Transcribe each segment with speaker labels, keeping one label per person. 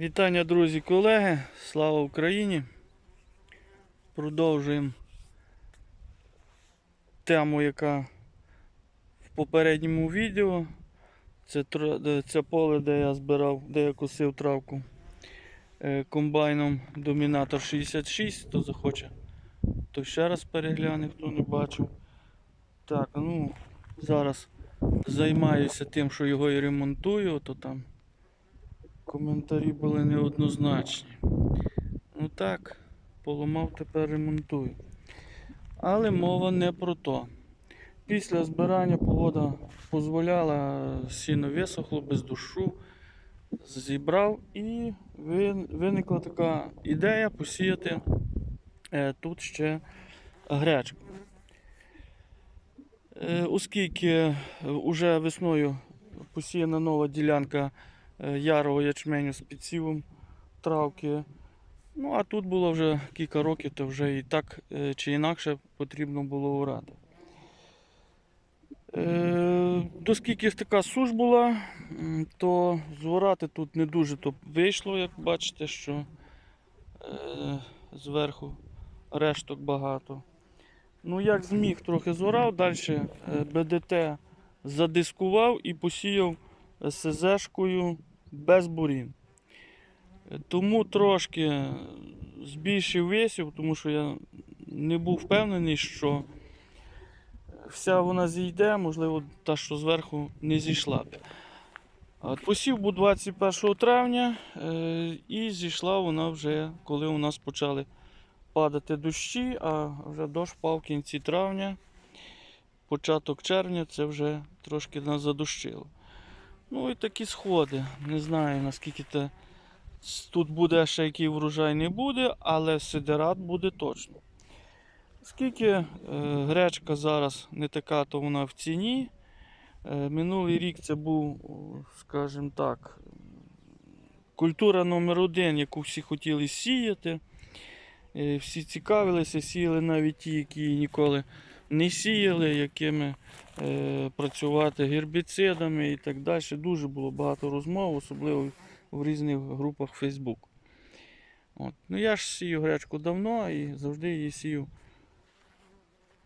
Speaker 1: Вітання, друзі, колеги. Слава Україні. Продовжуємо тему, яка в попередньому відео. Це, це поле, де я збирав, де я косив травку е, комбайном Домінатор 66. Хто захоче, то ще раз перегляне, хто не бачив. Так, ну зараз займаюся тим, що його і ремонтую, то там коментарі були неоднозначні. Ну так, поламав, тепер ремонтую. Але мова не про то. Після збирання погода дозволяла, сіно висохло без душу, зібрав і виникла така ідея посіяти е, тут ще гречку. Е, Оскільки вже весною посіяна нова ділянка е, ярого ячменю з підсівом травки. Ну, а тут було вже кілька років, то вже і так е, чи інакше потрібно було орати. Е, Доскільки така суш була, то зворати тут не дуже то вийшло, як бачите, що е, зверху решток багато. Ну, як зміг, трохи зорав, далі БДТ задискував і посіяв СЗшкою без бурін. Тому трошки збільшив висів, тому що я не був впевнений, що вся вона зійде, можливо, та, що зверху не зійшла б. Посів був 21 травня е, і зійшла вона вже, коли у нас почали падати дощі, а вже дощ впав в кінці травня, початок червня, це вже трошки нас задощило. Ну і такі сходи. Не знаю наскільки це тут буде ще який врожай не буде, але сидерат буде точно. Оскільки е, гречка зараз не така, то вона в ціні. Е, минулий рік це був, скажімо так, культура номер один, яку всі хотіли сіяти. Е, всі цікавилися, сіяли навіть ті, які ніколи не сіяли, якими е, працювати гербіцидами і так далі. Дуже було багато розмов, особливо в різних групах Facebook. От. Ну я ж сію гречку давно і завжди її сію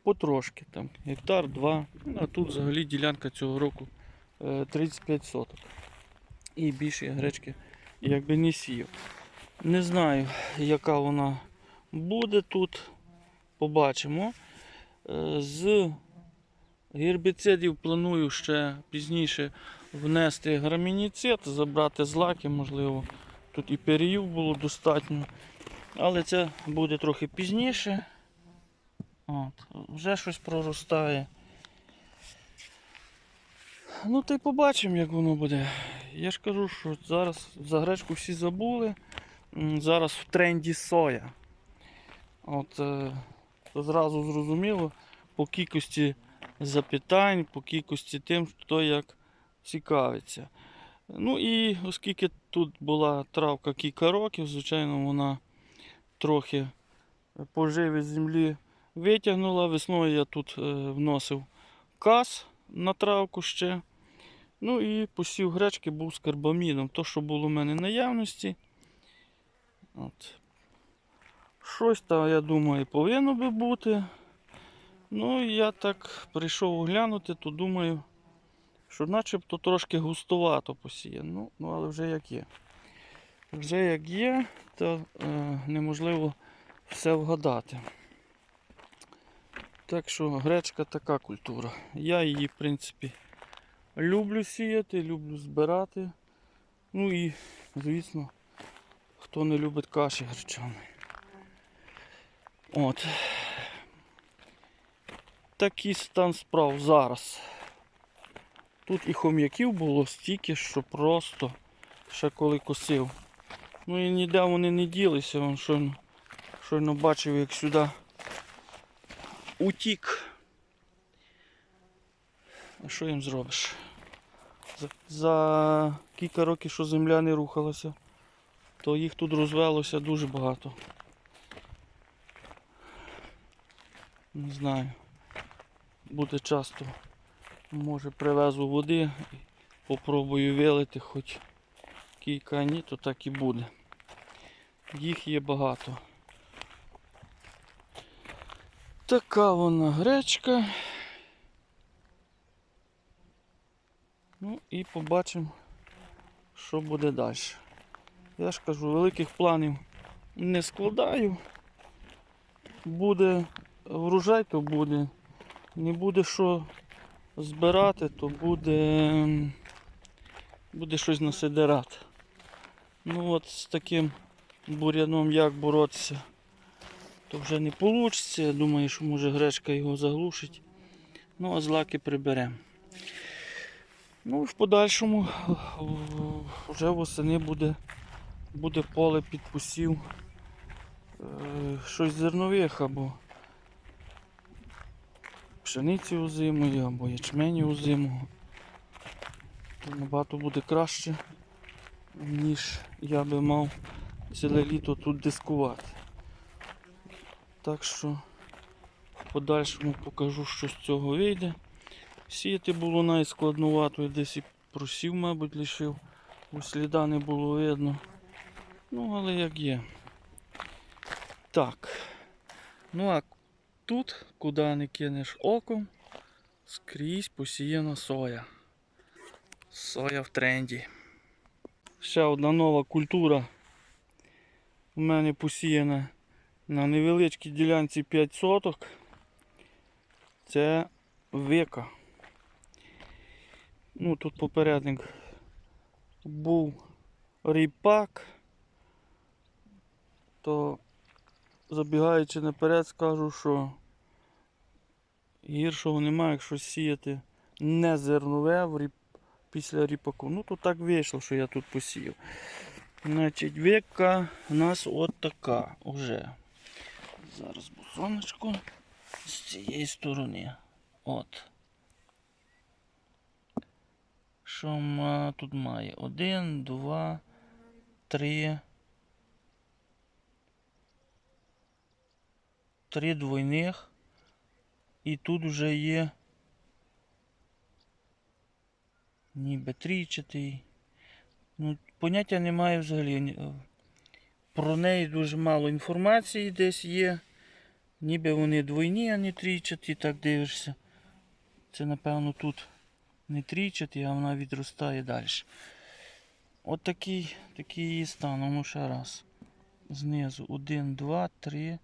Speaker 1: потрошки, там, гектар, два. А тут взагалі ділянка цього року е, 35 соток. І більше я гречки якби не сію. Не знаю, яка вона буде тут. Побачимо. З гербіцидів планую ще пізніше внести грамініцид, забрати злаки, можливо. Тут і періїв було достатньо. Але це буде трохи пізніше. От, вже щось проростає. Ну, та й побачимо, як воно буде. Я ж кажу, що зараз за гречку всі забули. Зараз в тренді соя. От, е, то зразу зрозуміло по кількості запитань, по кількості тим, хто як цікавиться. Ну і оскільки тут була травка кілька років, звичайно, вона трохи поживи з землі витягнула. Весною я тут е, вносив каз на травку ще. Ну і посів гречки був з карбамідом. То, що було в мене наявності. От. Щось там, я думаю, повинно би бути. Ну, я так прийшов оглянути, то думаю, що начебто трошки густовато посіяно. Ну, ну але вже як є. Вже як є, то е, неможливо все вгадати. Так що гречка така культура. Я її, в принципі, люблю сіяти, люблю збирати. Ну і, звісно, хто не любить каші гречаної. От. Такий стан справ зараз. Тут і хом'яків було стільки, що просто ще коли косив. Ну і ніде вони не ділися, Вон щойно, щойно бачив, як сюди утік. А що їм зробиш? За, за кілька років, що земля не рухалася, то їх тут розвелося дуже багато. Не знаю. Буде часто. Може привезу води і попробую вилити хоч Кійка ні, то так і буде. Їх є багато. Така вона гречка. Ну і побачимо, що буде далі. Я ж кажу, великих планів не складаю. Буде врожай, то буде. Не буде що збирати, то буде, буде щось насидирати. Ну от з таким буряном як боротися, то вже не вийде. Я думаю, що може гречка його заглушить. Ну, а злаки приберемо. Ну в подальшому вже восени буде, буде поле під посів е, щось зернових або пшениці озимої, або ячмені озимого. То набагато буде краще, ніж я би мав ціле літо тут дискувати. Так що в подальшому покажу, що з цього вийде. Сіяти було найскладнувато, я десь і просів, мабуть, лишив, бо сліда не було видно. Ну, але як є. Так. Ну а тут, куди не кинеш оком, скрізь посіяна соя. Соя в тренді. Ще одна нова культура. У мене посіяна на невеличкій ділянці 5 соток. Це вика. Ну, тут попередник був ріпак, то забігаючи наперед, скажу, що гіршого немає, якщо сіяти не зернове в ріп... після ріпаку. Ну, то так вийшло, що я тут посіяв. Значить, века у нас от така уже. Зараз бусоночку з цієї сторони. От. Що тут має? Один, два, три. Три двойних. І тут вже є ніби трійчатий. Ну, поняття немає взагалі. Е, Про неї дуже мало інформації десь є. Ніби вони двойні, а не трійчаті, так дивишся. Це напевно тут не трійчатий, а вона відростає далі. От такий, такий її стан. Ну ще раз. Знизу 1, 2, 3,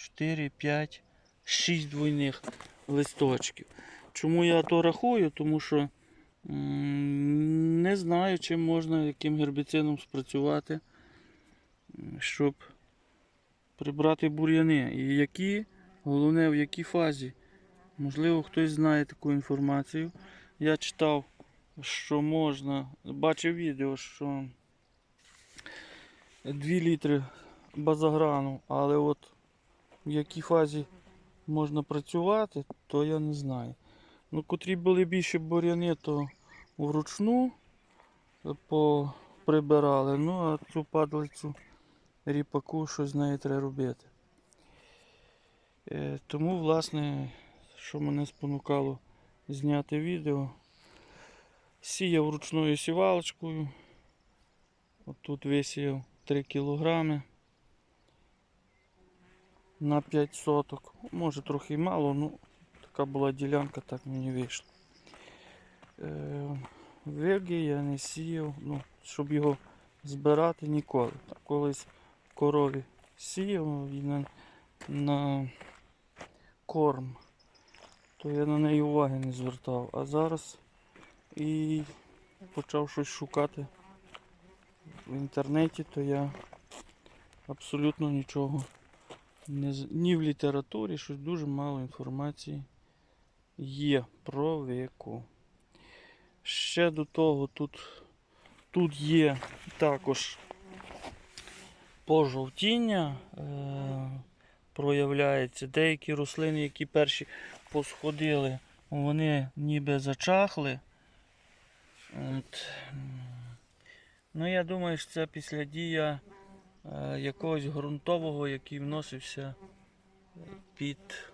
Speaker 1: 4, 5, 6 двойних листочків. Чому я то рахую? Тому що не знаю, чим можна, яким гербіцидом спрацювати, щоб прибрати бур'яни. І які, головне, в якій фазі. Можливо, хтось знає таку інформацію. Я читав, що можна, бачив відео, що 2 літри базаграну, але от в якій фазі можна працювати, то я не знаю. Ну, котрі були більше бур'яни, то вручну прибирали. Ну, а цю падалицю ріпаку, що з нею треба робити. Е, тому, власне, що мене спонукало зняти відео. Сіяв ручною сівалочкою. От тут висіяв 3 кілограми на 5 соток. Може трохи мало, ну така була ділянка, так мені вийшло. Е, я не сіяв, ну, щоб його збирати ніколи. Колись корові сіяв і на, на корм, то я на неї уваги не звертав. А зараз і почав щось шукати в інтернеті, то я абсолютно нічого ні в літературі, щось дуже мало інформації є про віку. Ще до того тут, тут є також пожовтіння. Е- проявляється. Деякі рослини, які перші посходили, вони ніби зачахли. От. Ну, я думаю, що це після дія якогось ґрунтового, який вносився під,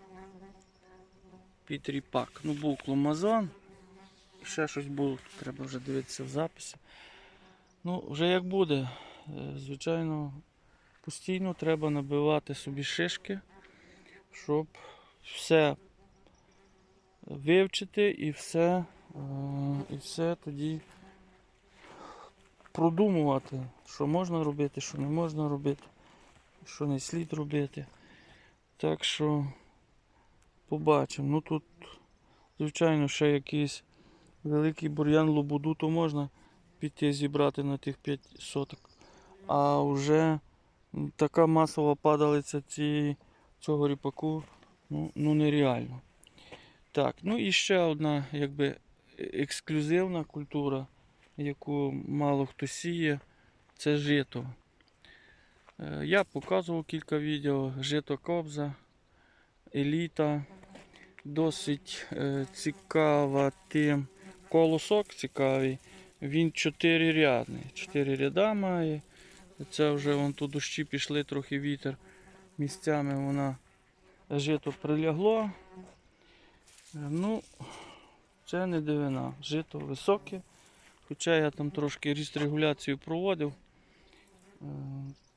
Speaker 1: під ріпак. Ну, був кломазон. Ще щось було, треба вже дивитися в записі. Ну, вже як буде. Е, Звичайно, постійно треба набивати собі шишки, щоб все вивчити і все, е, і все тоді продумувати, що можна робити, що не можна робити, що не слід робити. Так що побачимо. Ну тут, звичайно, ще якийсь великий бур'ян лобуду, то можна піти зібрати на тих 5 соток. А вже така масова падалиця цієї, цього ріпаку ну, ну нереально. Так, ну і ще одна якби ексклюзивна культура, яку мало хто сіє, це жито. Е, Я показував кілька відео, жито кобза, еліта. Досить е, цікава тим. Колосок цікавий. Він чотирирядний. Чотири ряда має. Це вже вон тут дощі пішли, трохи вітер. Місцями вона жито прилягло. Е, Ну, це не дивина. Жито високе. Хоча я там трошки ріст регуляцію проводив. Е,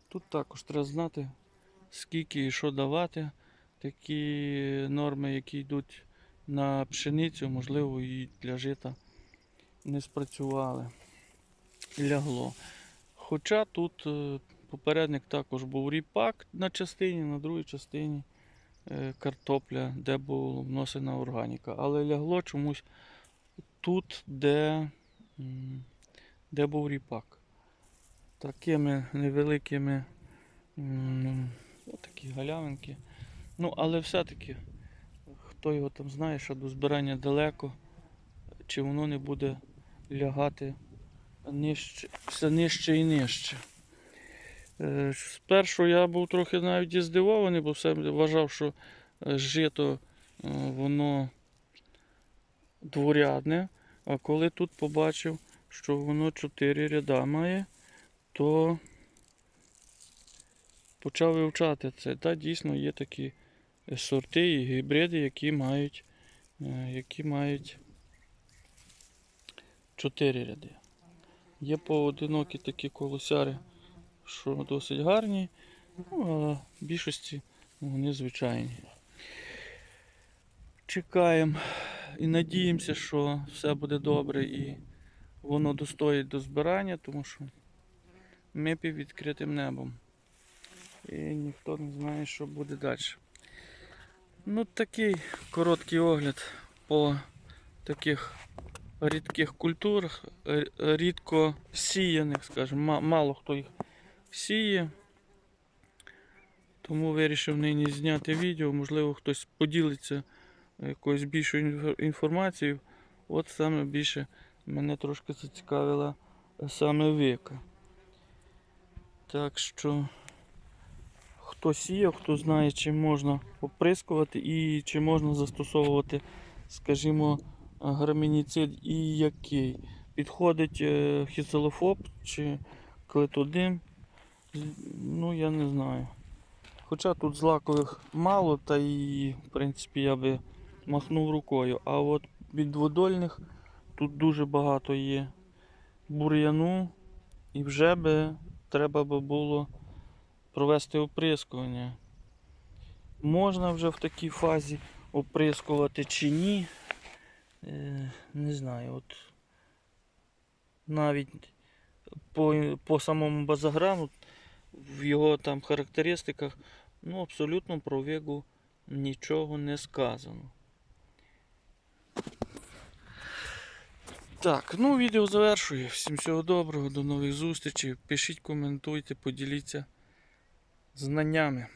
Speaker 1: Тут також треба знати, скільки і що давати. Такі норми, які йдуть на пшеницю, можливо, і для жита не спрацювали. Лягло. Хоча тут е, попередник також був ріпак на частині, на другій частині е, картопля, де була вносена органіка. Але лягло чомусь тут, де, де був ріпак. Такими невеликими м, отакі галявинки. Ну, але все-таки, хто його там знає, що до збирання далеко, чи воно не буде лягати нижче, все нижче і нижче. Е, Спершу я був трохи навіть і здивований, бо все вважав, що е, жито е, воно дворядне. А коли тут побачив, що воно чотири ряда має, то почав вивчати це. Та дійсно є такі сорти і гібриди, які мають, е, які мають чотири ряди. Є поодинокі такі колосяри, що досить гарні, ну, але в більшості вони звичайні. Чекаємо і надіємося, що все буде добре і воно достоїть до збирання, тому що ми під відкритим небом. І ніхто не знає, що буде далі. Ну, такий короткий огляд по таких рідких культурах, рідко сіяних, скажімо, мало хто їх сіє. Тому вирішив нині зняти відео, можливо, хтось поділиться якоюсь більшою інфо- інформацією. От саме більше мене трошки зацікавила е, саме вика. Так що хто сіяв, хто знає, чим можна оприскувати і чи можна застосовувати, скажімо, грамініцид і який. Підходить е, хіцелофоб чи клетодим, ну я не знаю. Хоча тут злакових мало, та і в принципі я би махнув рукою. А от від дводольних тут дуже багато є бур'яну і вже би треба би було провести оприскування. Можна вже в такій фазі оприскувати чи ні. Е, не знаю, от навіть по, по самому базаграму, в його там характеристиках, ну абсолютно про вигу нічого не сказано. Так, ну відео завершую. Всім всього доброго, до нових зустрічей. Пишіть, коментуйте, поділіться знаннями.